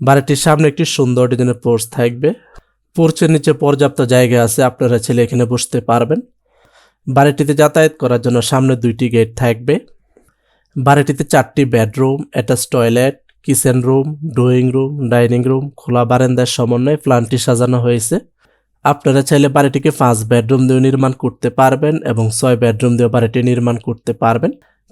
বাড়িটির সামনে একটি সুন্দর ডিজাইনের পোর্চ থাকবে। পোর্চের নিচে পর্যাপ্ত জায়গা আছে, আপনারা ছেলে এখানে বসতে পারবেন। বাড়িটিতে যাতায়াত করার জন্য সামনে দুইটি গেট থাকবে। বাড়িটিতে চারটি bedroom attach toilet, kitchen room, drawing room, dining room, খোলা বারান্দার সমন্বয়ে প্ল্যানটি সাজানো হয়েছে। আপনারা চাইলে বাড়িটিকে পাঁচ বেডরুম দিয়ে নির্মাণ করতে পারবেন এবং ছয় বেডরুম দিয়ে বাড়িটি নির্মাণ করতে পারবেন।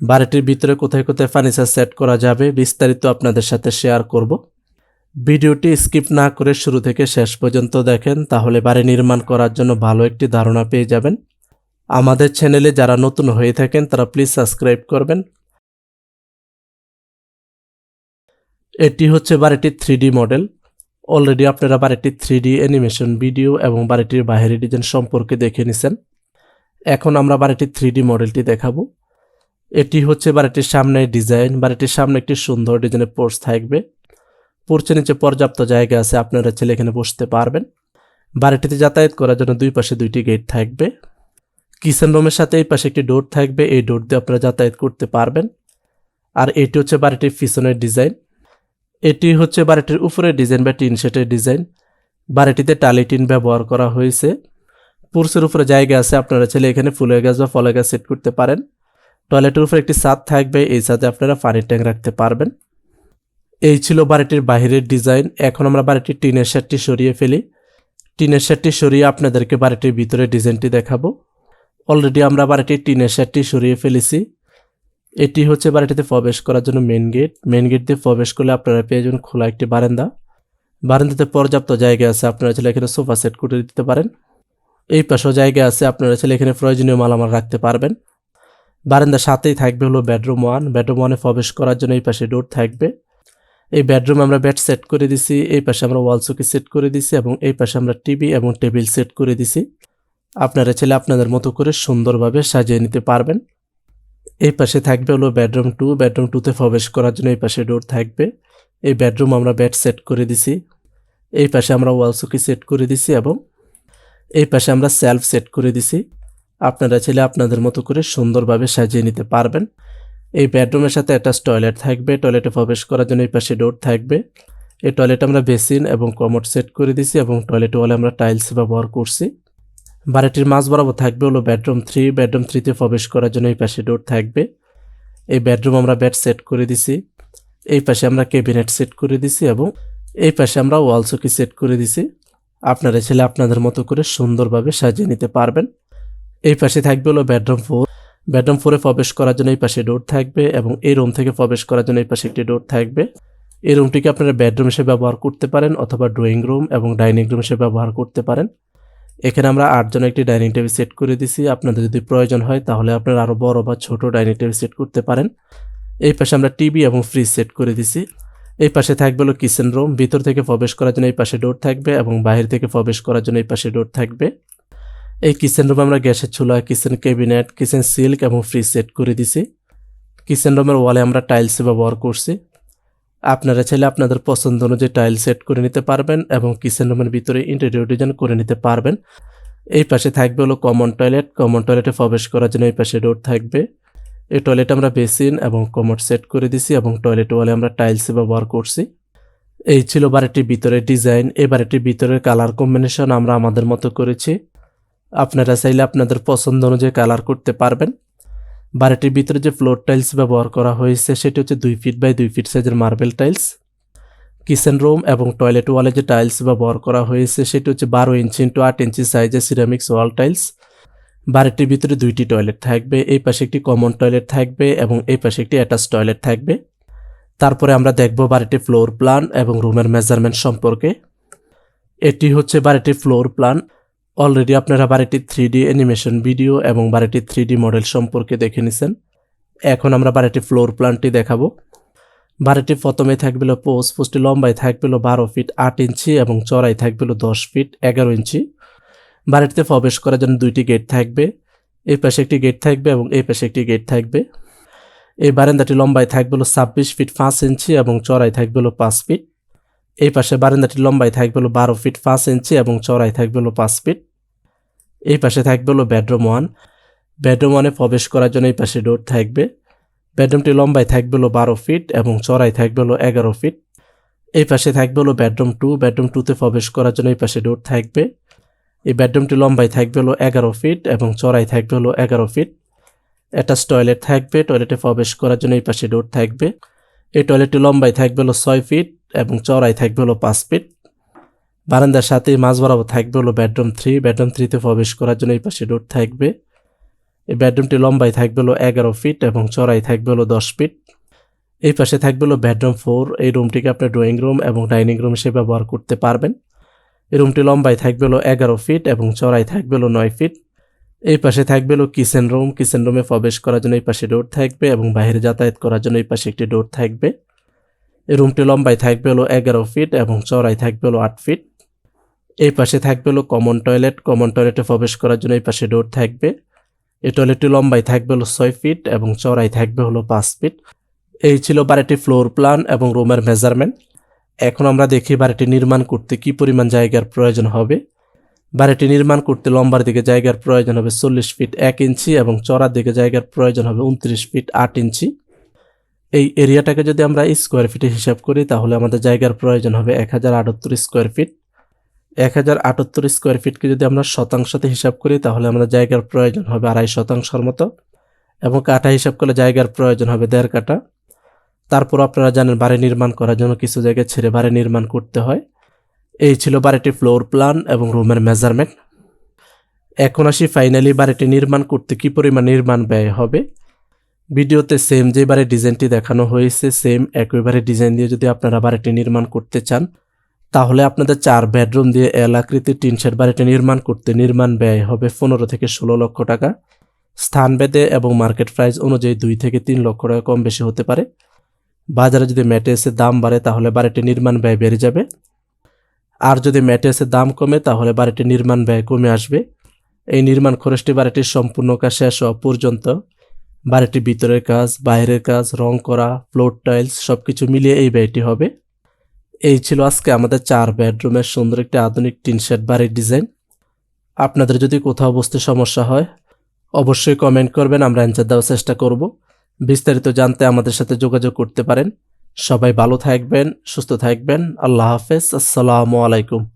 বাড়িটির ভিতরে কোথায় কোথায় ফার্নিচার সেট করা যাবে বিস্তারিত আপনাদের সাথে শেয়ার করব। ভিডিওটি স্কিপ না করে শুরু থেকে শেষ পর্যন্ত দেখেন, তাহলে বাড়ি নির্মাণ করার জন্য ভালো একটি ধারণা পেয়ে যাবেন। আমাদের চ্যানেলে যারা নতুন হয়ে থাকেন, তারা প্লিজ সাবস্ক্রাইব করবেন। এটি হচ্ছে বাড়িটির থ্রি মডেল অলরেডি আপনারা বাড়িটির থ্রি অ্যানিমেশন ভিডিও এবং বাড়িটির বাইরের ডিজাইন সম্পর্কে দেখে নিছেন। এখন আমরা বাড়িটির থ্রি মডেলটি দেখাবো। এটি হচ্ছে বাড়িটির সামনে ডিজাইন বাড়িটির সামনে একটি সুন্দর ডিজাইনের পোর্চ থাকবে। পোর্চের নিচে পর্যাপ্ত জায়গা আছে, আপনারা ছেলে এখানে বসতে পারবেন। বাড়িটিতে যাতায়াত করার জন্য দুই পাশে দুইটি গেট থাকবে। কিচেন রুমের সাথে এই পাশে একটি ডোর থাকবে, এই ডোর দিয়ে আপনারা যাতায়াত করতে পারবেন। আর এটি হচ্ছে বাড়িটির পিছনের ডিজাইন এটি হচ্ছে বাড়িটির উপরের ডিজাইন বা টিন শেটের ডিজাইন বাড়িটিতে টালি টিন ব্যবহার করা হয়েছে। পুরুষের উপরে জায়গা আছে, আপনারা ছেলে এখানে ফুলের গাছ বা ফলের গাছ সেট করতে পারেন। টয়লেটের উপরে একটি ছাদ থাকবে, এই ছাদে আপনারা পানির ট্যাঙ্ক রাখতে পারবেন। এই ছিল বাড়িটির বাহিরের ডিজাইন। এখন আমরা বাড়িটির টিনের শেডটি সরিয়ে ফেলি। টিনের শেডটি সরিয়ে আপনাদেরকে বাড়িটির ভিতরে ডিজাইনটি দেখাবো। অলরেডি আমরা বাড়িটির টিনের শেডটি সরিয়ে ফেলেছি। এটি হচ্ছে বাড়িটিতে প্রবেশ করার জন্য মেন গেট মেন গেট দিয়ে প্রবেশ করলে আপনারা পেয়ে যাবেন খোলা একটি বারান্দা। বারান্দাতে পর্যাপ্ত জায়গা আছে, আপনারা চাইলে এখানে সোফা সেট করে দিতে পারেন। এই পাশেও জায়গা আছে, আপনারা চাইলে এখানে প্রয়োজনীয় মালামাল রাখতে পারবেন। বারান্দার সাথেই থাকবে হলো বেডরুম ওয়ান বেডরুম ওয়ানে প্রবেশ করার জন্য এই পাশে ডোর থাকবে। এই বেডরুমে আমরা বেড সেট করে দিছি, এই পাশে আমরা ওয়াল চৌকি সেট করে দিছি এবং এই পাশে আমরা টিভি এবং টেবিল সেট করে দিছি। আপনারা ছেলে আপনাদের মতো করে সুন্দরভাবে সাজিয়ে নিতে পারবেন। এই পাশে থাকবে হলো বেডরুম টু বেডরুম টুতে প্রবেশ করার জন্য এই পাশে ডোর থাকবে। এই বেডরুম আমরা বেড সেট করে দিছি। এই পাশে আমরা ওয়াল চৌকি সেট করে দিছি এবং এই পাশে আমরা সেলফ সেট করে দিছি। আপনারা চাইলে আপনাদের মতো করে সুন্দরভাবে সাজিয়ে নিতে পারবেন। এই বেডরুমের সাথে অ্যাটাচ টয়লেট থাকবে। টয়লেটে প্রবেশ করার জন্য এই পাশে ডোর থাকবে। এই টয়লেট আমরা বেসিন এবং কমোড সেট করে দিছি এবং টয়লেট ওয়ালে আমরা টাইলস ব্যবহার করছি। বাড়িটির মাঝ বরাবর থাকবে হলো বেডরুম থ্রি বেডরুম থ্রিতে প্রবেশ করার জন্য এই পাশে ডোর থাকবে। এই বেডরুম আমরা বেড সেট করে দিছি এই পাশে আমরা ক্যাবিনেট সেট করে দিছি এবং এই পাশে আমরা ওয়াল চকি সেট করে দিছি আপনারা ছেলে আপনাদের মতো করে সুন্দরভাবে সাজিয়ে নিতে পারবেন। এই পাশে থাকবে হলো বেডরুম ফোর। বেডরুম ফোরে প্রবেশ করার জন্য এই পাশে ডোর থাকবে এবং এই রুম থেকে প্রবেশ করার জন্য এই পাশে একটি ডোর থাকবে। এই রুমটিকে আপনারা বেডরুম হিসেবে ব্যবহার করতে পারেন অথবা ড্রয়িং রুম এবং ডাইনিং রুম হিসেবে ব্যবহার করতে পারেন। এখানে আমরা আটজন একটি ডাইনিং টেবিল সেট করে দিছি। আপনাদের যদি প্রয়োজন হয় তাহলে আপনারা আরও বড় বা ছোট ডাইনিং টেবিল সেট করতে পারেন। এই পাশে আমরা টিভি এবং ফ্রিজ সেট করে দিছি। এই পাশে থাকবে হলো কিচেন রুম। ভিতর থেকে প্রবেশ করার জন্য এই পাশে ডোর থাকবে এবং বাইরে থেকে প্রবেশ করার জন্য এই পাশে ডোর থাকবে। এই কিচেন রুমে আমরা গ্যাসের চুলা কিচেন ক্যাবিনেট কিচেন সিল্ক এবং ফ্রিজ সেট করে দিছি। কিচেন রুমের ওয়ালে আমরা টাইলস ব্যবহার করছি। আপনারা চাইলে আপনাদের পছন্দ অনুযায়ী টাইল সেট করে নিতে পারবেন এবং কিচেন রুমের ভিতরে ইন্টেরিয়র ডিজাইন করে নিতে পারবেন। এই পাশে থাকবে হলো কমন টয়লেট কমন টয়লেটে প্রবেশ করার জন্য এই পাশে ডোর থাকবে। এই টয়লেট আমরা বেসিন এবং কমোড সেট করে দিছি এবং টয়লেট ওয়ালে আমরা টাইলস ব্যবহার করছি। এই ছিল বাড়িটির ভিতরে ডিজাইন এই বাড়িটির ভিতরের কালার কম্বিনেশন আমরা আমাদের মতো করেছি। আপনারা চাইলে আপনাদের পছন্দ অনুযায়ী কালার করতে পারবেন। বাড়িটির ভিতরে যে ফ্লোর টাইলস ব্যবহার করা হয়েছে, সেটি হচ্ছে দুই ফিট বাই দুই ফিট সাইজের মার্বেল টাইলস কিচেন রুম এবং টয়লেট ওয়ালে যে টাইলস ব্যবহার করা হয়েছে, সেটি হচ্ছে বারো ইঞ্চি ইন্টু আট ইঞ্চি সাইজের সিরামিক্স ওয়াল টাইলস বাড়িটির ভিতরে দুইটি টয়লেট থাকবে, এই পাশে একটি কমন টয়লেট থাকবে এবং এই পাশে একটি অ্যাটাচ টয়লেট থাকবে। তারপরে আমরা দেখব বাড়িটির ফ্লোর প্ল্যান এবং রুমের মেজারমেন্ট সম্পর্কে। এটি হচ্ছে বাড়িটির ফ্লোর প্ল্যান অলরেডি আপনারা বাড়িটির থ্রি ডি অ্যানিমেশন ভিডিও এবং বাড়িটির থ্রি ডি মডেল সম্পর্কে দেখে নিছেন। এখন আমরা বাড়িটির ফ্লোর প্ল্যানটি দেখাবো। বাড়িটি প্রথমে থাকবে পোস্ট পোস্টটি লম্বায় থাকবে বারো ফিট আট ইঞ্চি এবং চড়াই থাকবে দশ ফিট এগারো ইঞ্চি। বাড়িটিতে প্রবেশ করার জন্য দুইটি গেট থাকবে। এই পাশে একটি গেট থাকবে এবং এই পাশে একটি গেট থাকবে। এই বারান্দাটি লম্বায় থাকবে ছাব্বিশ ফিট পাঁচ ইঞ্চি এবং চড়াই থাকবে পাঁচ ফিট এই পাশে বারান্দাটি লম্বায় থাকবে হলো বারো ফিট পাঁচ ইঞ্চি এবং চড়াই থাকবে হলো পাঁচ ফিট। এই পাশে থাকবে হলো বেডরুম ওয়ান। বেডরুম ওয়ানে প্রবেশ করার জন্য এই পাশে ডোর থাকবে। বেডরুমটি লম্বায় থাকবে হলো বারো ফিট এবং চড়াই থাকবে হলো এগারো ফিট। এই পাশে থাকবে হলো বেডরুম টু। বেডরুম টুতে প্রবেশ করার জন্য এই পাশে ডোর থাকবে। এই বেডরুমটি লম্বায় থাকবে হলো এগারো ফিট এবং চড়াই থাকবে হলো এগারো ফিট। অ্যাটাচ টয়লেট থাকবে। টয়লেটে প্রবেশ করার জন্য এই পাশে ডোর থাকবে। এই টয়লেটটি লম্বায় থাকবে হলো ছয় ফিট এবং চড়াই থাকবে হলো পাঁচ ফিট। বারান্দার সাথে মাঝ বরাবর থাকবে হলো বেডরুম থ্রি বেডরুম থ্রিতে প্রবেশ করার জন্য এই পাশে ডোর থাকবে। এই বেডরুমটি লম্বাই থাকবে হলো এগারো ফিট এবং চড়াই থাকবে হলো দশ ফিট। এই পাশে থাকবে হলো বেডরুম ফোর এই রুমটিকে আপনি ড্রয়িং রুম এবং ডাইনিং রুম হিসেবে ব্যবহার করতে পারবেন। এই রুমটি লম্বাই থাকবে হলো এগারো ফিট এবং চড়াই থাকবে হলো নয় ফিট। এই পাশে থাকবে হলো কিচেন রুম কিচেন রুমে প্রবেশ করার জন্য এই পাশে ডোর থাকবে এবং বাইরে যাতায়াত করার জন্য এই পাশে একটি ডোর থাকবে। রুমটি লম্বায় থাকবে হলো এগারো ফিট এবং চড়াই থাকবে হলো আট ফিট। এই পাশে থাকবে হলো কমন টয়লেট কমন টয়লেটে প্রবেশ করার জন্য এই পাশে ডোর থাকবে। এই টয়লেটটি লম্বায় থাকবে হলো ছয় ফিট এবং চড়াই থাকবে হলো পাঁচ ফিট। এই ছিল বাড়িটি ফ্লোর প্ল্যান এবং রুমের মেজারমেন্ট এখন আমরা দেখি বাড়িটি নির্মাণ করতে কি পরিমাণ জায়গার প্রয়োজন হবে। বাড়িটি নির্মাণ করতে লম্বার দিকে জায়গার প্রয়োজন হবে চল্লিশ ফিট এক ইঞ্চি এবং চড়ার দিকে জায়গার প্রয়োজন হবে উনত্রিশ ফিট আট ইঞ্চি। এই এরিয়াটাকে যদি আমরা স্কোয়ার ফিটে হিসাব করি, তাহলে আমাদের জায়গার প্রয়োজন হবে এক হাজার আটাত্তর স্কোয়ার ফিট এক হাজার আটাত্তর স্কোয়ার ফিটকে যদি আমরা শতাংশতে হিসাব করি, তাহলে আমাদের জায়গার প্রয়োজন হবে আড়াই শতাংশের মতো এবং কাঠা হিসাব করলে জায়গার প্রয়োজন হবে দেড় কাঠা। তারপর আপনারা জানেন বাড়ি নির্মাণ করার জন্য কিছু জায়গায় ছেড়ে বাড়ি নির্মাণ করতে হয়। এই ছিল বাড়িটি ফ্লোর প্ল্যান এবং রুমের মেজারমেন্ট এখন আসি ফাইনালি বাড়িটি নির্মাণ করতে কি পরিমাণ নির্মাণ ব্যয় হবে? ভিডিওতে সেম যে বাড়ির ডিজাইনটি দেখানো হয়েছে সেম একইবারে ডিজাইন দিয়ে যদি আপনারা বাড়িটি নির্মাণ করতে চান, তাহলে আপনাদের চার বেডরুম দিয়ে এল আকৃতির টিন শেড বাড়িটি নির্মাণ করতে নির্মাণ ব্যয় হবে পনেরো থেকে ষোলো লক্ষ টাকা। স্থান ভেদে এবং মার্কেট প্রাইস অনুযায়ী দুই থেকে তিন লক্ষ টাকা কম বেশি হতে পারে। বাজারে যদি ম্যাটেরিয়ালসের দাম বাড়ে, তাহলে বাড়িটি নির্মাণ ব্যয় বেড়ে যাবে। আর যদি ম্যাটেরিয়ালসের দাম কমে, তাহলে বাড়িটি নির্মাণ ব্যয় কমে আসবে। এই নির্মাণ খরচটি বাড়িটির সম্পূর্ণ কাজ শেষ হওয়া পর্যন্ত বাড়িটির ভিতরের কাজ, বাইরের কাজ, রং করা ফ্লোর টাইলস সব কিছু মিলিয়ে এই ব্যয়টি হবে। এই ছিল আজকে আমাদের চার বেডরুমের সুন্দর একটি আধুনিক টিন শেড বাড়ির ডিজাইন। আপনাদের যদি কোথাও বসতে সমস্যা হয়, অবশ্যই কমেন্ট করবেন, আমরা অ্যান্সার দেওয়ার চেষ্টা করব। বিস্তারিত জানতে আমাদের সাথে যোগাযোগ করতে পারেন। সবাই ভালো থাকবেন, সুস্থ থাকবেন। আল্লাহ হাফেজ, আসসালামু আলাইকুম।